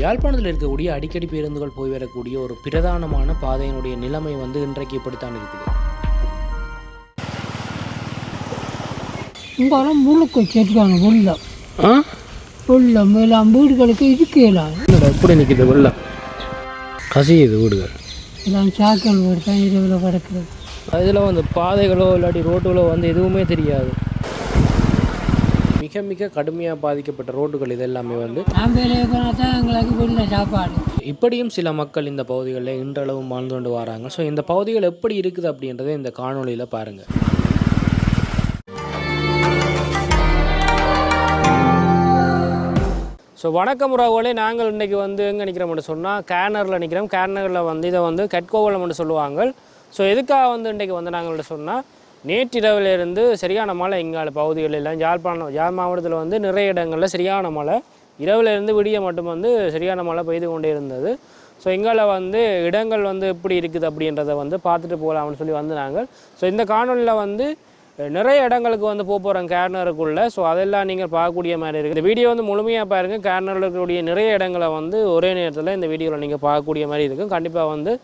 யாழ்ப்பாணத்தில் இருக்கக்கூடிய அடிக்கடி பேருந்துகள் போய் வரக்கூடிய ஒரு பிரதானமான பாதையினுடைய நிலைமை வந்து இன்றைக்கு இப்படித்தான் இருக்குது. இங்கெல்லாம் முழுக்க வச்சிருக்காங்க வெள்ளம். வெள்ளம் எல்லாம் வீடுகளுக்கு இருக்கலாம் என்னடா இப்படி நிற்கிது வெள்ளம்? கசியுது வீடுகள். எல்லாம் சாக்கல் வீடு தான் இரவில் கிடக்குறது அதில் வந்து பாதைகளோ இல்லாட்டி ரோட்டுகளோ வந்து எதுவுமே தெரியாது. மிக மிக கடுமையாக பாதிக்கப்பட்ட ரோட்டுகள் இது எல்லாமே வந்து எங்களுக்கு சாப்பாடு இப்படியும் சில மக்கள் இந்த பகுதிகளில் இன்றளவும் வாழ்ந்து கொண்டு வராங்க. ஸோ இந்த பகுதிகள் எப்படி இருக்குது அப்படின்றத இந்த காணொலியில் பாருங்கள் ஸோ வணக்கம் உறவுகளே. நாங்கள் இன்றைக்கி வந்து எங்கே நிற்கிறோம்னு சொன்னால் கேனரில் நிற்கிறோம் கேனரில் வந்து இதை வந்து கட்கோவலம்னு சொல்லுவாங்க. ஸோ எதுக்காக வந்து இன்றைக்கி வந்து நாங்கள் சொன்னால் நேற்றிரவிலிருந்து சரியான மழை எங்கள் பகுதிகளில் எல்லாம் யாழ்ப்பாணம் யாழ் மாவட்டத்தில் வந்து நிறைய இடங்களில் சரியான மழை. இரவிலிருந்து விடிய மட்டும் வந்து சரியான மழை பெய்து கொண்டே இருந்தது. ஸோ எங்களை வந்து இடங்கள் வந்து எப்படி இருக்குது அப்படின்றத வந்து பார்த்துட்டு போகலாம்னு சொல்லி வந்து நாங்கள் ஸோ இந்த காணொலியில் வந்து நிறைய இடங்களுக்கு வந்து போக போகிறோம் கேர்னருக்குள்ளே. ஸோ அதெல்லாம் நீங்கள் பார்க்கக்கூடிய மாதிரி இருக்குது இந்த வீடியோ வந்து முழுமையாக பாருங்கள் கேர்னரில் இருக்கக்கூடிய நிறைய இடங்களை வந்து ஒரே நேரத்தில் இந்த வீடியோவில் நீங்கள் பார்க்கக்கூடிய மாதிரி இருக்கும். கண்டிப்பாக வந்து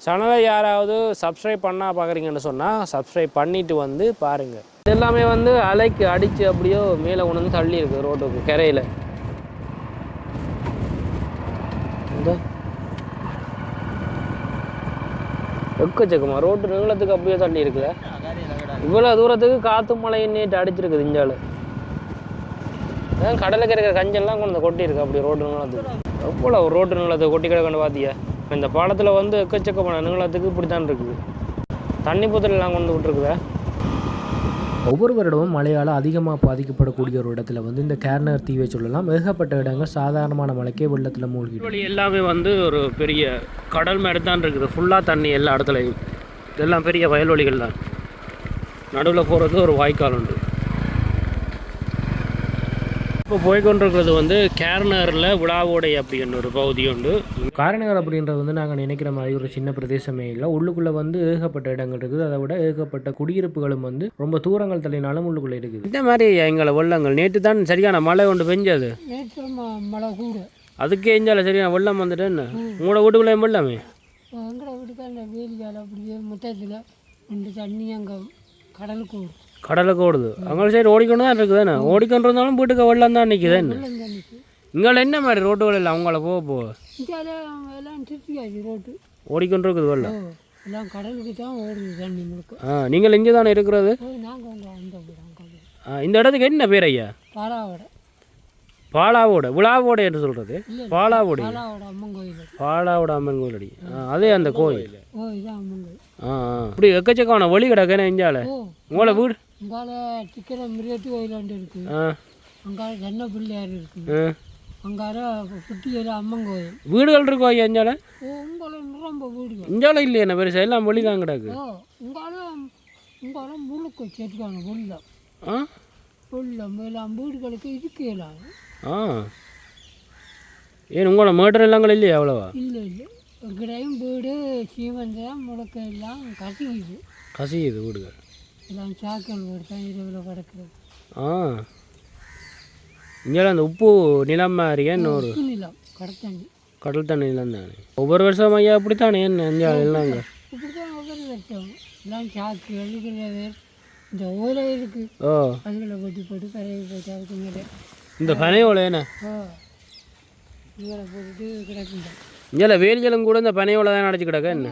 சேனலை யாராவது சப்ஸ்கிரைப் பண்ணால் பார்க்குறீங்கன்னு சொன்னால் சப்ஸ்கிரைப் பண்ணிவிட்டு வந்து பாருங்கள் இது எல்லாமே வந்து அலைக்கு அடித்து அப்படியோ மேலே கொண்டு வந்து தள்ளி இருக்குது ரோட்டுக்கு கரையில். எக்கச்சக்கமாக ரோட்டு நீளத்துக்கு அப்படியே தள்ளி இருக்குதா இவ்வளோ தூரத்துக்கு காற்று மழை நீட்டு அடிச்சிருக்குது இஞ்சால் அதான் கடலுக்கு இருக்கிற கஞ்செல்லாம் கொண்டு வந்து கொட்டியிருக்கு அப்படி ரோட்டு நீளத்துக்கு. எவ்வளோ ரோட்டு நீளத்தை கொட்டி கிடக்கணும் பார்த்தியா இந்த பாலத்தில் வந்து எக்கச்சக்கமான நீளத்துக்கு இப்படி தான் இருக்குது. தண்ணி புத்தலாம் கொண்டு விட்டுருக்குதா? ஒவ்வொரு வருடமும் மழையால் அதிகமாக பாதிக்கப்படக்கூடிய ஒரு இடத்துல வந்து இந்த கேர்னர் தீவை சொல்லலாம். ஏகப்பட்ட இடங்கள் சாதாரணமான மழைக்கே வெள்ளத்தில் மூழ்கி எல்லாமே வந்து ஒரு பெரிய கடல் மாதிரி தான் இருக்குது. ஃபுல்லாக தண்ணி எல்லா இடத்துலையும். இதெல்லாம் பெரிய வயல்வெளிகள் தான் நடுவில் போகிறது ஒரு வாய்க்கால் உண்டு. இப்போ போய்கொண்டிருக்கிறது வந்து கேர்னரில் விழாவோடை அப்படின்னு ஒரு பகுதி உண்டு. காரநகர் அப்படின்றது வந்து நாங்கள் நினைக்கிற மாதிரி ஒரு சின்ன பிரதேசமே இல்லை. உள்ளுக்குள்ளே வந்து ஏகப்பட்ட இடங்கள் இருக்குது. அதை விட ஏகப்பட்ட குடியிருப்புகளும் வந்து ரொம்ப தூரங்கள் தள்ளினாலும் உள்ளுக்குள்ளே இருக்குது. இந்த மாதிரி எங்களை வெள்ளங்கள் நேற்று தான் சரியான மழை ஒன்று பெஞ்சது. மழை கூட. அதுக்கே எஞ்சால சரியான வெள்ளம் வந்துட்டு என்ன? உங்களோட வீட்டுக்குள்ளே வெள்ளமே? எங்கட வீட்டுக்கு அந்த வேலி வேலை அப்படியே முத்தத்தில் ரெண்டு தண்ணி அங்கே கடலுக்கு கடலுக்கு ஓடுது. அங்கே சைடு ஓடிக்கொண்டு தான் இருக்குது என்ன ஓடிக்கொண்டு இருந்தாலும் வீட்டுக்கு வெள்ளம் தான் நிற்குது என்ன? இங்கே என்ன மாதிரி ரோட்டுகள் இல்லை அவங்கள போக போக ரோட்டு. ஓடிக்கொண்டு இருக்குது வெள்ளம் எல்லாம் கடலுக்கு தான் ஓடுது தண்ணி முழுக்க. ஆ நீங்கள் இங்கே தானே இருக்கிறது? இந்த இடத்துக்கு என்ன பேர் ஐயா? பாலாவோட. பாலாவோட விழாவோட என்று சொல்கிறது பாலாவோட பாலாவோட அம்மன் கோயில் அடி அதே அந்த கோயில். ஆ. இப்படி எக்கச்சக்கமான வழி கிடக்கேன்னு இஞ்சால. ஓ. உங்களோட வீடு அங்கால டிக்கெட் மிருகத்து கோயிலாண்டு இருக்குது ஆ. அங்கால சென்ன பிள்ளையார் இருக்குது ஆ. அங்கால குட்டியில் அம்மன் கோயில். வீடுகள் இருக்கும் ஐயா இஞ்சால? உங்களை ரொம்ப வீடுகள். இஞ்சால இல்லையா என்ன பெருசா எல்லாம் வழி தான் கிடக்கு உங்கால உங்கால முழுக்க வச்சிருக்காங்க வெள்ளம் ஆ. வெள்ளம் எல்லாம் வீடுகளுக்கு இருக்கலாம் ஆ. ஏன் உங்களோட மேட்டர் எல்லாங்கள் இல்லையா அவ்வளோவா? இல்லை இல்லை. கிடையும் வீடு சீமந்தம் முழுக்க எல்லாம் கசிக்குது கசியுது வீடுகள். எல்லாம் சாக்கல் தான் இரவில் கிடக்குறது ஆ. இங்கே அந்த உப்பு நிலம் மாதிரியா இன்னொரு நிலம் கடத்தண்ணி கடல் தண்ணி நிலம் தானே? ஒவ்வொரு வருஷம் ஐயா அப்படித்தானே என்ன இந்தியாவில் எல்லாங்க இப்படி தான் ஒவ்வொரு வருஷம். எல்லாம் சாக்கு எழுதுகிறது இந்த ஓலை இருக்குது ஓ. அதுகளை போட்டு போட்டு கரையை போட்டு அதுக்கு மேலே. இந்த பனையோலை என்ன? ஓ இவரை போட்டுட்டு கிடக்குங்க. இங்கே வேலிகளும் கூட இந்த பனையோலை தான் அடைச்சி கிடக்க என்ன?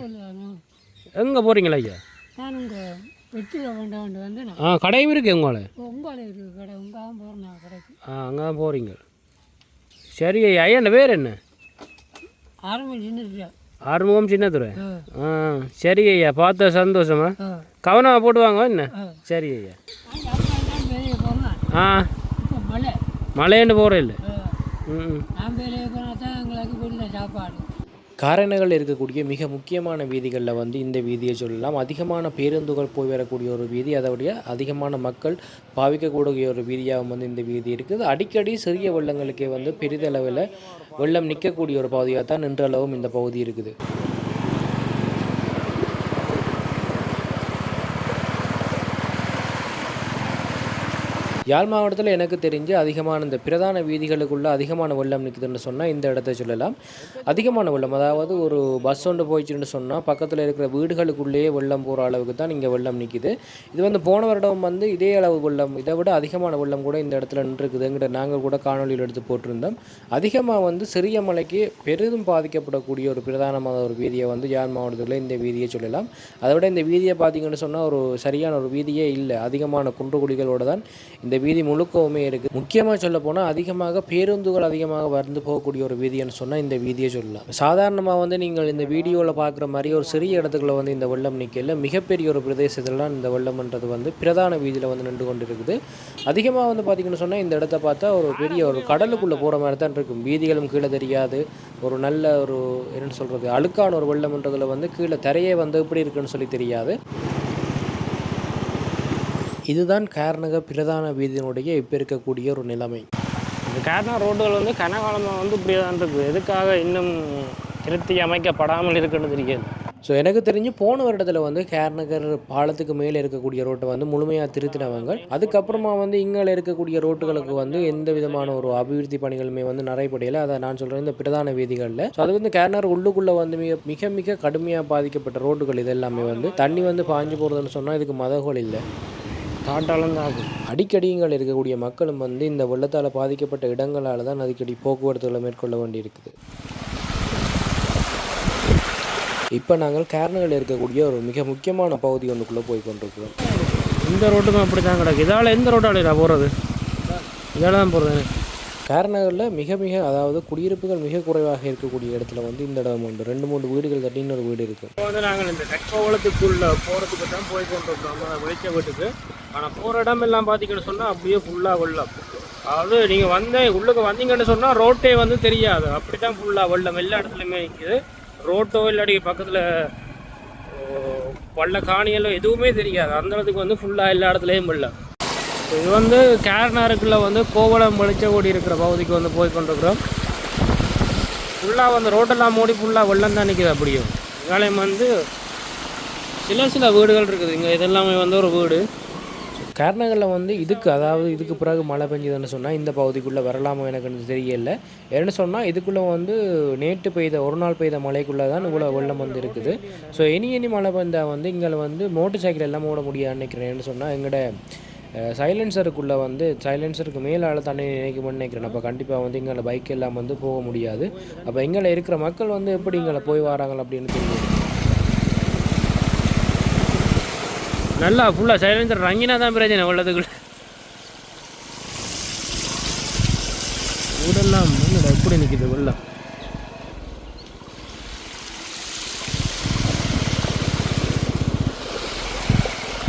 எங்கே போகிறீங்களா ஐயா? நான் இங்கே வெற்றில வந்து ஆ கடையும் உங்களை இருக்குது கடை. உங்காக போகிறேன் நான் கடைக்கு. ஆ அங்கே போகிறீங்க சரி ஐயா என்ன பேர் என்ன? ஆறுமுகம் சின்னதுரை? ஆ. சரி ஐயா பார்த்த சந்தோஷமா? கவனமாக போட்டுவாங்க என்ன? ஆ. சரி ஐயா. ஆ. மழை. மழையண்டு போகிறேன் இல்லை? ம் நான் எங்களுக்கு சாப்பாடு. காரணங்கள் இருக்கக்கூடிய மிக முக்கியமான வீதிகளில் வந்து இந்த வீதியை சொல்லலாம். அதிகமான பேருந்துகள் போய் வரக்கூடிய ஒரு வீதி அதோடைய அதிகமான மக்கள் பாவிக்கக்கூடிய ஒரு வீதியாகவும் வந்து இந்த வீதி இருக்குது. அடிக்கடி சிறிய வெள்ளங்களுக்கே வந்து பெரிதளவில் வெள்ளம் நிற்கக்கூடிய ஒரு பகுதியாக தான் நின்றளவும் இந்த பகுதி இருக்குது. யாழ் மாவட்டத்தில் எனக்கு தெரிஞ்சு அதிகமான இந்த பிரதான வீதிகளுக்குள்ள அதிகமான வெள்ளம் நிற்குதுன்னு சொன்னால் இந்த இடத்த சொல்லலாம். அதிகமான வெள்ளம் அதாவது ஒரு பஸ் ஒன்று போயிடுச்சுன்னு சொன்னால் பக்கத்தில் இருக்கிற வீடுகளுக்குள்ளேயே வெள்ளம் போகிற அளவுக்கு தான் இங்கே வெள்ளம் நிற்கிது இது வந்து போன வருடம் வந்து இதே அளவு வெள்ளம் இதை விட அதிகமான வெள்ளம் கூட இந்த இடத்துல நின்றுருக்குதுங்கிற நாங்கள் கூட காணொலியில் எடுத்து போட்டிருந்தோம். அதிகமாக வந்து சிறிய மலைக்கு பெரிதும் பாதிக்கப்படக்கூடிய ஒரு பிரதானமான ஒரு வீதியை வந்து யாழ் மாவட்டத்தில் இந்த வீதியை சொல்லலாம். அதை விட இந்த வீதியை பார்த்தீங்கன்னு சொன்னால் ஒரு சரியான ஒரு வீதியே இல்லை. அதிகமான குன்று குழிகளோடு தான் இந்த வீதி முழுக்கவுமே இருக்குது முக்கியமாக சொல்ல போனால் அதிகமாக பேருந்துகள் அதிகமாக வந்து போகக்கூடிய ஒரு வீதின்னு சொன்னால் இந்த வீதியை சொல்லலாம். சாதாரணமாக வந்து நீங்கள் இந்த வீடியோவில் பார்க்குற மாதிரி ஒரு சிறிய இடத்துக்குள்ள வந்து இந்த வெள்ளம் நிற்கல மிகப்பெரிய ஒரு பிரதேசத்தில் இந்த வெள்ளம்ன்றது வந்து பிரதான வீதியில் வந்து நின்று கொண்டு இருக்குது அதிகமாக வந்து பார்த்திங்கன்னு சொன்னால் இந்த இடத்த பார்த்தா ஒரு பெரிய ஒரு கடலுக்குள்ளே போகிற மாதிரி தான் இருக்கும். வீதிகளும் கீழே தெரியாது. ஒரு நல்ல ஒரு என்ன சொல்கிறது அழுக்கான ஒரு வெள்ளம்ன்றதில் வந்து கீழே தரையே வந்து எப்படி இருக்குன்னு சொல்லி தெரியாது. இதுதான் கார்நக பிரதான வீதியினுடைய இப்போ இருக்கக்கூடிய ஒரு நிலைமை. இந்த கார்னா ரோடுகள் வந்து கனகாலமாக வந்து இப்படியே தான் இருக்குது எதுக்காக இன்னும் திருத்தி அமைக்கப்படாமல் இருக்குன்னு தெரியாது. ஸோ எனக்கு தெரிஞ்சு போன வருடத்தில் வந்து கேர்நகர் பாலத்துக்கு மேலே இருக்கக்கூடிய ரோட்டை வந்து முழுமையாக திருத்தினவங்க. அதுக்கப்புறமா வந்து இங்கே இருக்கக்கூடிய ரோட்டுகளுக்கு வந்து எந்த விதமான ஒரு அபிவிருத்தி பணிகளுமே வந்து நடைபெறையில் அதை நான் சொல்கிறேன் இந்த பிரதான வீதிகளில். ஸோ அது வந்து கேர்னர் உள்ளுக்குள்ளே வந்து மிக மிக மிக கடுமையாக பாதிக்கப்பட்ட ரோட்டுகள் இது எல்லாமே வந்து தண்ணி வந்து பாஞ்சு போகிறதுன்னு சொன்னால் இதுக்கு மதகோல் இல்லை. காட்டாலும் தான் ஆகும் அடிக்கடி இங்கே இருக்கக்கூடிய மக்களும் வந்து இந்த வெள்ளத்தால் பாதிக்கப்பட்ட இடங்களால் தான் அடிக்கடி போக்குவரத்துகளை மேற்கொள்ள வேண்டியிருக்குது. இப்போ நாங்கள் கேரளில் இருக்கக்கூடிய ஒரு மிக முக்கியமான பகுதி ஒன்றுக்குள்ளே போய் கொண்டிருக்கிறோம். இந்த ரோட்டுக்கும் அப்படி தான் கிடக்கு. இதால் எந்த ரோட்டால போகிறது இதால் தான் போகிறது கேரநகரில் மிக மிக அதாவது குடியிருப்புகள் மிக குறைவாக இருக்கக்கூடிய இடத்துல வந்து இந்த இடம் உண்டு. ரெண்டு மூணு வீடுகள் தட்டி ஒரு வீடு இருக்குது இப்போ வந்து நாங்கள் இந்த கட்கோவளத்துக்குள்ளே போகிறதுக்கு தான் போய் கொண்டிருக்கிறோம் வெளிச்ச வீட்டுக்கு. ஆனால் போகிற இடம் எல்லாம் பார்த்தீங்கன்னு சொன்னால் அப்படியே ஃபுல்லாக வெள்ளம். அதாவது நீங்கள் வந்து உள்ளுக்கு வந்தீங்கன்னு சொன்னால் ரோட்டே வந்து தெரியாது. அப்படி தான் ஃபுல்லாக வெள்ளம். எல்லா இடத்துலையுமே நிற்கிது ரோட்டோ இல்லாட்டி பக்கத்தில் பள்ள காணியலோ எதுவுமே தெரியாது. அந்த இடத்துக்கு வந்து ஃபுல்லாக எல்லா இடத்துலையும் வெள்ளம். இது வந்து கேரனாருக்குள்ள வந்து கோவளம் வெளிச்சோடி இருக்கிற பகுதிக்கு வந்து போய் கொண்டிருக்கிறோம். ஃபுல்லாக வந்து ரோட்டெல்லாம் மூடி ஃபுல்லாக வெள்ளம் தான் நிற்கிது அப்படியும் வேலையும் வந்து சில சில வீடுகள் இருக்குது. இங்கே இதெல்லாமே வந்து ஒரு வீடு. கர்நகரில் வந்து இதுக்கு அதாவது இதுக்கு பிறகு மழை பெஞ்சதுன்னு சொன்னால் இந்த பகுதிக்குள்ளே வரலாமோ எனக்கு தெரியல. ஏன்னு சொன்னால் இதுக்குள்ளே வந்து நேற்று பெய்த ஒரு நாள் பெய்த மழைக்குள்ளே தான் இவ்வளோ வெள்ளம் வந்து இருக்குது. ஸோ இனி இனி மழை பெய்ந்தால் வந்து இங்கே வந்து மோட்டர் சைக்கிள் எல்லாம் ஓட முடியாதுன்னு நினைக்கிறேன்னு சொன்னால் எங்களோட சைலன்சருக்குள்ளே வந்து சைலன்சருக்கு மேலால் தண்ணி நினைக்கும்னு நினைக்கிறேன் அப்போ கண்டிப்பாக வந்து இங்கே பைக் எல்லாம் வந்து போக முடியாது. அப்போ இங்கே இருக்கிற மக்கள் வந்து எப்படி இங்கே போய் வராங்க அப்படின்னு தெரியும். நல்லா ஃபுல்லாக சைலன்சர் ரங்கினா தான் பிரச்சனை உள்ளதுக்குள்ள. என்னடா எப்படி நிற்கிது வெள்ளம்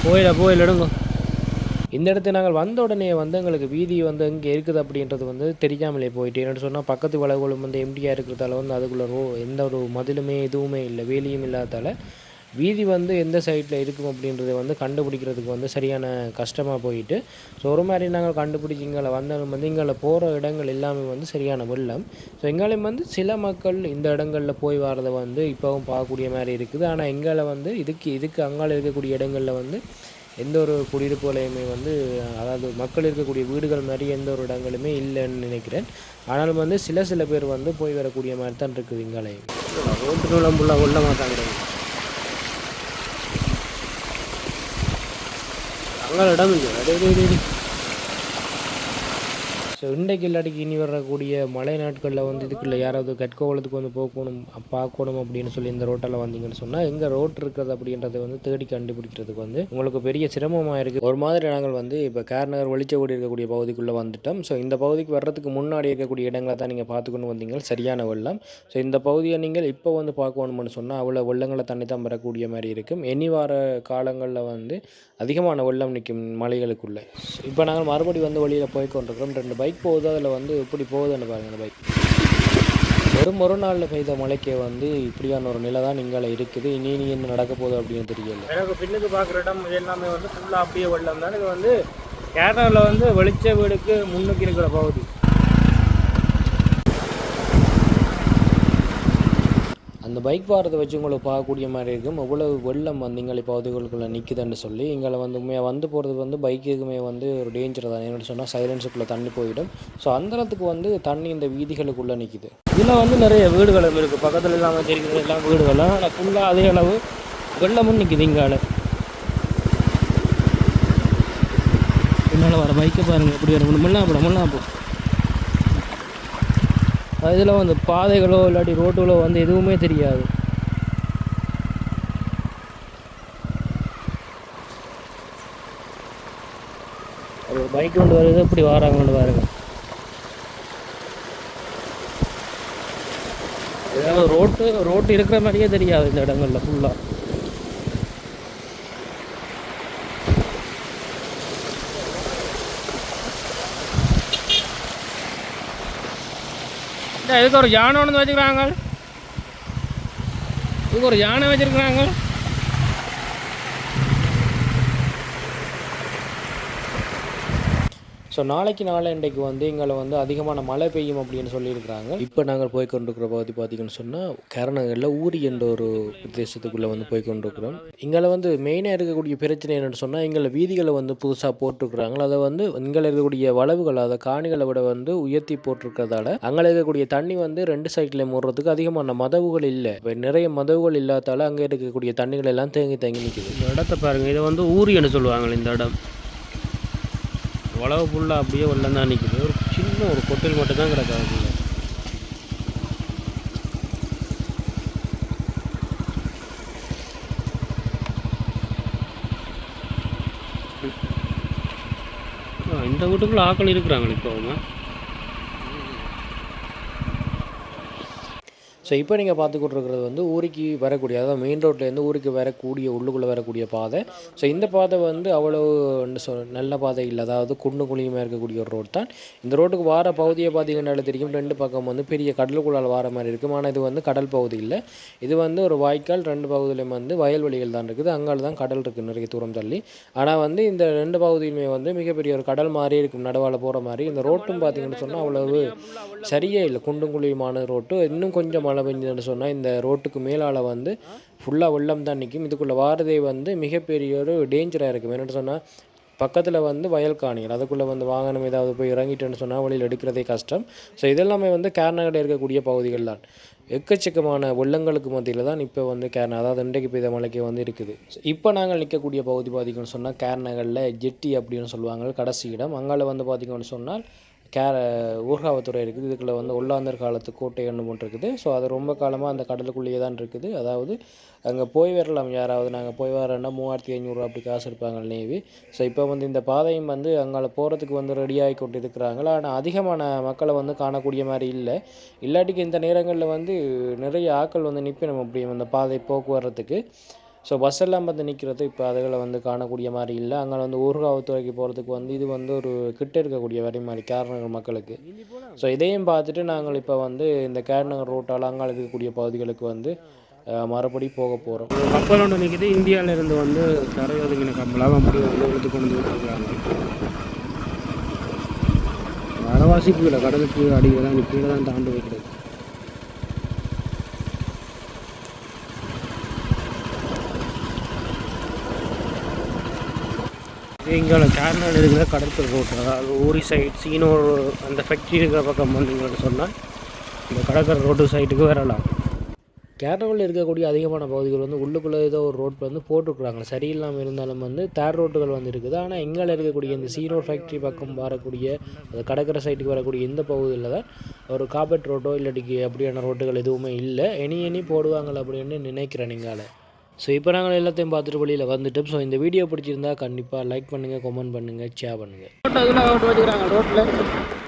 போயிட போயில எடுங்க இந்த இடத்துக்கு நாங்கள் வந்த உடனே வந்து எங்களுக்கு வீதி வந்து எங்கே இருக்குது அப்படின்றது வந்து தெரியாமலே போயிட்டு என்னென்னு சொன்னால் பக்கத்து வளவுகளும் வந்து எம்டியாக இருக்கிறதால வந்து அதுக்குள்ளே ரோ எந்த ஒரு மதிலுமே எதுவுமே இல்லை வேலியும் இல்லாதால வீதி வந்து எந்த சைடில் இருக்கும் அப்படின்றத வந்து கண்டுபிடிக்கிறதுக்கு வந்து சரியான கஷ்டமாக போயிட்டு ஸோ ஒரு மாதிரி நாங்கள் கண்டுபிடிச்சி இங்கே வந்தாலும் வந்து இங்கே போகிற இடங்கள் எல்லாமே வந்து சரியான வெள்ளம். ஸோ எங்களையும் வந்து சில மக்கள் இந்த இடங்களில் போய் வரதை வந்து இப்போவும் பார்க்கக்கூடிய மாதிரி இருக்குது. ஆனால் எங்களை வந்து இதுக்கு இதுக்கு அங்கால இருக்கக்கூடிய இடங்களில் வந்து எந்த ஒரு குடியிருப்புகளையுமே வந்து அதாவது மக்கள் இருக்கக்கூடிய வீடுகள் மாதிரி எந்த ஒரு இடங்களுமே இல்லைன்னு நினைக்கிறேன். ஆனாலும் வந்து சில சில பேர் வந்து போய் வரக்கூடிய மாதிரி தான் இருக்குது இங்காலையும். ரோட்டு நூலம் ஃபுல்லாக உள்ள மாட்டாங்க. அங்கே இடம் இல்லை இன்றைக்கு இல்லாட்டிக்கு இனி வரக்கூடிய மழை நாட்களில் வந்து இதுக்குள்ள யாராவது கட்கோவளத்துக்கு வந்து போகணும் பார்க்கணும் அப்படின்னு சொல்லி இந்த ரோட்டால் வந்தீங்கன்னு சொன்னால் எங்கே ரோட் இருக்கிறது அப்படின்றத வந்து தேடி கண்டுபிடிக்கிறதுக்கு வந்து உங்களுக்கு பெரிய சிரமமாக இருக்குது ஒரு மாதிரி நாங்கள் வந்து இப்போ கேர்நகர் வெளிச்சோடி இருக்கக்கூடிய பகுதிக்குள்ளே வந்துட்டோம். ஸோ இந்த பகுதிக்கு வர்றதுக்கு முன்னாடி இருக்கக்கூடிய இடங்களை தான் நீங்கள் பார்த்துக்கொண்டு வந்தீங்க சரியான வெள்ளம். ஸோ இந்த பகுதியை நீங்கள் இப்போ வந்து பார்க்கணும்னு சொன்னால் அவ்வளோ வெள்ளங்களை தண்ணி தான் வரக்கூடிய மாதிரி இருக்கும். இனி வார காலங்களில் வந்து அதிகமான வெள்ளம் நிற்கும் மலைகளுக்குள்ளே. இப்போ நாங்கள் மறுபடி வந்து வழியில் போய் கொண்டிருக்கிறோம் ரெண்டு பைக் போகுது அதில் வந்து எப்படி போகுதுன்னு பாருங்கள் அந்த பைக் வெறும் ஒரு நாளில் பெய்த மழைக்கு வந்து இப்படியான ஒரு நிலை தான் இங்கால இருக்குது. இனி இனி என்ன நடக்க போகுது அப்படின்னு தெரியல. எனக்கு பின்னுக்கு பார்க்குற இடம் எல்லாமே வந்து ஃபுல்லாக அப்படியே வெள்ளம் தான். இது வந்து கேரளாவில் வந்து வெளிச்ச வீடுக்கு முன்னுக்கு இருக்கிற பகுதி. அந்த பைக் வாரத்தை வச்சு உங்களுக்கு பார்க்கக்கூடிய மாதிரி இருக்கும். எவ்வளவு வெள்ளம் வந்து எங்களை பகுதிகளுக்குள்ளே நிற்குதுன்னு சொல்லி எங்களை வந்து உண்மையாக வந்து போகிறது வந்து பைக்குக்குமே வந்து ஒரு டேஞ்சர் தான். என்னென்னு சொன்னால் சைலன்ஸுக்குள்ளே தண்ணி போயிடும். ஸோ அந்த இடத்துக்கு வந்து தண்ணி இந்த வீதிகளுக்குள்ளே நிற்கிது இதில் வந்து நிறைய வீடுகளும் இருக்குது. பக்கத்தில் எல்லாம் வச்சிருக்கிற எல்லாம் வீடுகளும் ஆனால் ஃபுல்லாக அதே அளவு வெள்ளமும் நிற்கிது இங்கால. என்னால் வர பைக்கை பாருங்கள் எப்படி வரும்? முன்னா போட முன்னா போ அதில் வந்து பாதைகளோ இல்லாட்டி ரோட்டுகளோ வந்து எதுவுமே தெரியாது. அது பைக் கொண்டு வருது இப்படி வாராங்கன்னு பாருங்க. ஏதாவது ரோட்டு ரோட்டு இருக்கிற மாதிரியே தெரியாது இந்த இடங்கள்ல ஃபுல்லாக இதுக்கு ஒரு யானை ஒன்று வச்சுக்கிறாங்க இதுக்கு ஒரு யானை வச்சுருக்குறாங்க. ஸோ நாளைக்கு நாளை இன்றைக்கு வந்து எங்களை வந்து அதிகமான மழை பெய்யும் அப்படின்னு சொல்லியிருக்கிறாங்க. இப்போ நாங்கள் போய் கொண்டிருக்கிற பகுதி பார்த்தீங்கன்னு சொன்னால் கரணங்களில் ஊரி என்ற ஒரு பிரதேசத்துக்குள்ளே வந்து போய் கொண்டிருக்கிறோம் இங்கே வந்து மெயினாக இருக்கக்கூடிய பிரச்சனை என்னென்னு சொன்னால் எங்களை வீதிகளை வந்து புதுசாக போட்டிருக்கிறாங்க. அதை வந்து இங்கே இருக்கக்கூடிய வளவுகள் அதை காணிகளை விட வந்து உயர்த்தி போட்டிருக்கிறதால அங்கே இருக்கக்கூடிய தண்ணி வந்து ரெண்டு சைட்ல மூடுறதுக்கு அதிகமான மதவுகள் இல்லை. இப்போ நிறைய மதவுகள் இல்லாதால அங்கே இருக்கக்கூடிய தண்ணிகள் எல்லாம் தேங்கி தேங்கி நிற்குது இந்த இடத்த பாருங்கள் இதை வந்து ஊரியன்னு சொல்லுவாங்க இந்த இடம். உழவு ஃபுல்லாக அப்படியே உள்ள தான் நிற்குது ஒரு சின்ன ஒரு கொட்டில் மட்டும்தான் கிடக்காது இந்த வீட்டுக்குள்ளே ஆக்கள் இருக்கிறாங்களே இப்போ அவங்க? ஸோ இப்போ நீங்கள் பார்த்துக்கிட்டுருக்கிறது வந்து ஊருக்கு வரக்கூடிய அதாவது மெயின் ரோட்லேருந்து ஊருக்கு வரக்கூடிய உள்ளுக்குள்ளே வரக்கூடிய பாதை. ஸோ இந்த பாதை வந்து அவ்வளோ சொ நல்ல பாதை இல்லை. அதாவது குண்டு குழியுமாக இருக்கக்கூடிய ஒரு ரோடு தான். இந்த ரோட்டுக்கு வார பகுதியை பார்த்தீங்கன்னா தெரியும். ரெண்டு பக்கம் வந்து பெரிய கடலுக்குள்ளால் வார மாதிரி இருக்கும். ஆனால் இது வந்து கடல் பகுதி இல்லை. இது வந்து ஒரு வாய்க்கால் ரெண்டு பகுதியிலையும் வந்து வயல்வெளிகள் தான் இருக்குது. அங்கால தான் கடல் இருக்குது நிறைய தூரம் தள்ளி. ஆனால் வந்து இந்த ரெண்டு பகுதியிலுமே வந்து மிகப்பெரிய ஒரு கடல் மாதிரி இருக்கும். நடவால் போகிற மாதிரி. இந்த ரோட்டும் பார்த்தீங்கன்னு சொன்னால் அவ்வளவு சரியே இல்லை. குண்டும் குழியுமான ரோட்டு இன்னும் கொஞ்சம் மழை பெஞ்சதுன்னு சொன்னால் இந்த ரோட்டுக்கு மேலால் வந்து ஃபுல்லாக வெள்ளம் தான் நிற்கும் இதுக்குள்ளே வாரதே வந்து மிகப்பெரிய ஒரு டேஞ்சராக இருக்கும். என்னென்னு சொன்னால் பக்கத்தில் வந்து வயல் காணிகள் அதுக்குள்ளே வந்து வாகனம் ஏதாவது போய் இறங்கிட்டேன்னு சொன்னால் வழியில் எடுக்கிறதே கஷ்டம். ஸோ இதெல்லாமே வந்து கேரளாவில் இருக்கக்கூடிய பகுதிகள் தான். எக்கச்சக்கமான வெள்ளங்களுக்கு மத்தியில் தான் இப்போ வந்து கேரளா அதாவது இன்றைக்கு பெய்த மழைக்கு வந்து இருக்குது. இப்போ நாங்கள் நிற்கக்கூடிய பகுதி பார்த்திங்கன்னு சொன்னால் கேரளாவில் ஜெட்டி அப்படின்னு சொல்லுவாங்க கடைசி இடம். அங்கால வந்து பார்த்திங்கன்னு சொன்னால் கேர ஊர்காவத்துறை இருக்குது. இதுக்குள்ளே வந்து ஒல்லாந்தர் காலத்து கோட்டை ஒன்று இருக்குது. ஸோ அது ரொம்ப காலமாக அந்த கடலுக்குள்ளேயே தான் இருக்குது. அதாவது அங்கே போய் வரலாம். யாராவது நாங்கள் போய் வரோன்னா மூவாயிரத்தி ஐநூறுரூவா அப்படி காசு இருப்பாங்க நேவி ஸோ இப்போ வந்து இந்த பாதையும் வந்து அங்கால போகிறதுக்கு வந்து ரெடியாகி கொண்டு இருக்கிறாங்களா ஆனால் அதிகமான மக்களை வந்து காணக்கூடிய மாதிரி இல்லை. இல்லாட்டிக்கு இந்த நேரங்களில் வந்து நிறைய ஆட்கள் வந்து நிற்பினோம் அப்படி அந்த பாதை போக்குவரத்துக்கு. ஸோ பஸ் எல்லாம் வந்து நிற்கிறது இப்போ அதுகளை வந்து காணக்கூடிய மாதிரி இல்லை. அங்கே வந்து ஊர்காவத்துறைக்கு போகிறதுக்கு வந்து இது வந்து ஒரு கிட்ட இருக்கக்கூடிய வரி மாதிரி கேரநகர் மக்களுக்கு. ஸோ இதையும் பார்த்துட்டு நாங்கள் இப்போ வந்து இந்த கேரநகர் ரோட்டால் அங்கே இருக்கக்கூடிய பகுதிகளுக்கு வந்து மறுபடி போக போகிறோம் கப்பல் ஒன்று நிற்கிது இந்தியாவிலேருந்து வந்து தரை ஒதுங்கின கப்பலாக அப்படி வந்து எடுத்து கொண்டு வந்துருக்காங்க வரவாசிக்கு இல்லை கடலுக்கு அடியில் தான் கீழே தான் தாண்டு வைக்கிறது இங்கே கேரளாவில் இருக்கிற கடற்கரை ரோட் அதாவது ஊரி சைட் சீனூர் அந்த ஃபேக்ட்ரி இருக்கிற பக்கம் வந்தீங்கன்னு சொன்னால் இந்த கடற்கரை ரோட்டு சைட்டுக்கு வரலாம். கேரளாவில் இருக்கக்கூடிய அதிகமான பகுதிகள் வந்து உள்ளுக்குள்ளே ஏதோ ஒரு ரோட் வந்து போட்டிருக்குறாங்க. சரியில்லாமல் இருந்தாலும் வந்து தேர் ரோட்டுகள் வந்து இருக்குது. ஆனால் எங்கால இருக்கக்கூடிய இந்த சீனூர் ஃபேக்ட்ரி பக்கம் வரக்கூடிய அந்த கடற்கரை சைட்டுக்கு வரக்கூடிய இந்த பகுதியில் தான் ஒரு காப்பெட் ரோட்டோ இல்லாட்டிக்கு அப்படியான ரோட்டுகள் எதுவுமே இல்லை. எனி எனி போடுவாங்க அப்படின்னு நினைக்கிறேன் நீங்கால ஸோ இப்போ நாங்கள் எல்லாத்தையும் பார்த்துட்டு வழியில் வந்துட்டோம். ஸோ இந்த வீடியோ பிடிச்சிருந்தா கண்டிப்பாக லைக் பண்ணுங்கள் கமெண்ட் பண்ணுங்கள் ஷேர் பண்ணுங்கள் ரோட்டில் ரோட்டில்